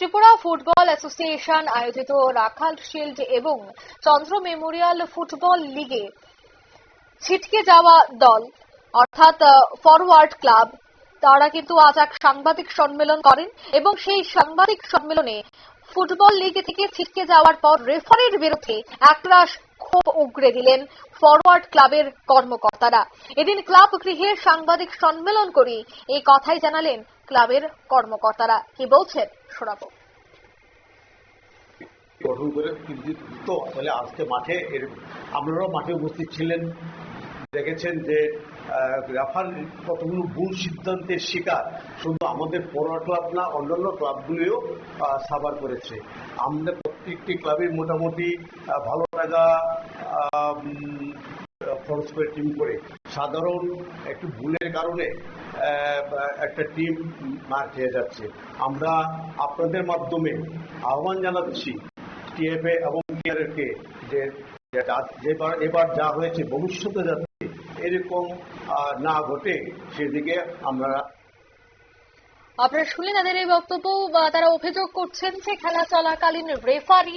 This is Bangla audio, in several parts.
ত্রিপুরা ফুটবল অ্যাসোসিয়েশন আয়োজিত রাখাল শিল্ড এবং চন্দ্র মেমোরিয়াল ফুটবল লিগে ছিটকে যাওয়া দল, অর্থাৎ ফরওয়ার্ড ক্লাব, তারা কিন্তু আজ এক সাংবাদিক সম্মেলন করেন এবং সেই সাংবাদিক সম্মেলনে ফুটবল লিগ থেকে ছিটকে যাওয়ার পর রেফারির বিরুদ্ধে একরাশ ক্ষোভ উগরে দিলেন ফরওয়ার্ড ক্লাবের কর্মকর্তারা। এদিন ক্লাব গৃহে সাংবাদিক সম্মেলন করে এই কথাই জানালেন ক্লাবের কর্মকর্তারা। কি বলছেন শোনাবো গঠন করে কিন্তু তো আজকে মাঠে এর আপনারাও মাঠে উপস্থিত ছিলেন। দেখেছেন যে রাফাল কতগুলো ভুল সিদ্ধান্তের শিকার শুধু আমাদের ফরওয়ার্ড ক্লাব না, অন্যান্য ক্লাবগুলিও সাবার করেছে। আমাদের প্রত্যেকটি ক্লাবের মোটামুটি ভালো টাকা খরচ করে টিম করে। সাধারণ একটু ভুলের কারণে একটা টিম মার খেয়ে যাচ্ছে। আমরা আপনাদের মাধ্যমে আহ্বান জানাচ্ছি টিএফএ এবং টিআরএফকে যে যেবার এবার যা হয়েছে, ভবিষ্যতে যাতে এরকম না ঘটে, সেদিকে আমরা আপনারা শুনলেন তাদের এই বক্তব্য তারা অভিযোগ করছেন যে খেলা চলাকালীন রেফারি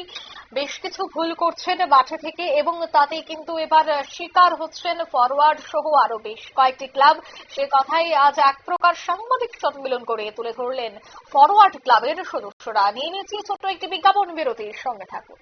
বেশ কিছু ভুল করছেন মাঠে থেকে, এবং তাতে কিন্তু এবার শিকার হচ্ছেন ফরওয়ার্ড সহ আরও বেশ কয়েকটি ক্লাব। সে কথাই আজ এক প্রকার সাংবাদিক সম্মেলন করে তুলে ধরলেন ফরওয়ার্ড ক্লাবের সদস্যরা। নিয়ে নিয়েছি ছোট্ট একটি বিজ্ঞাপন বিরতির সঙ্গে থাকুন।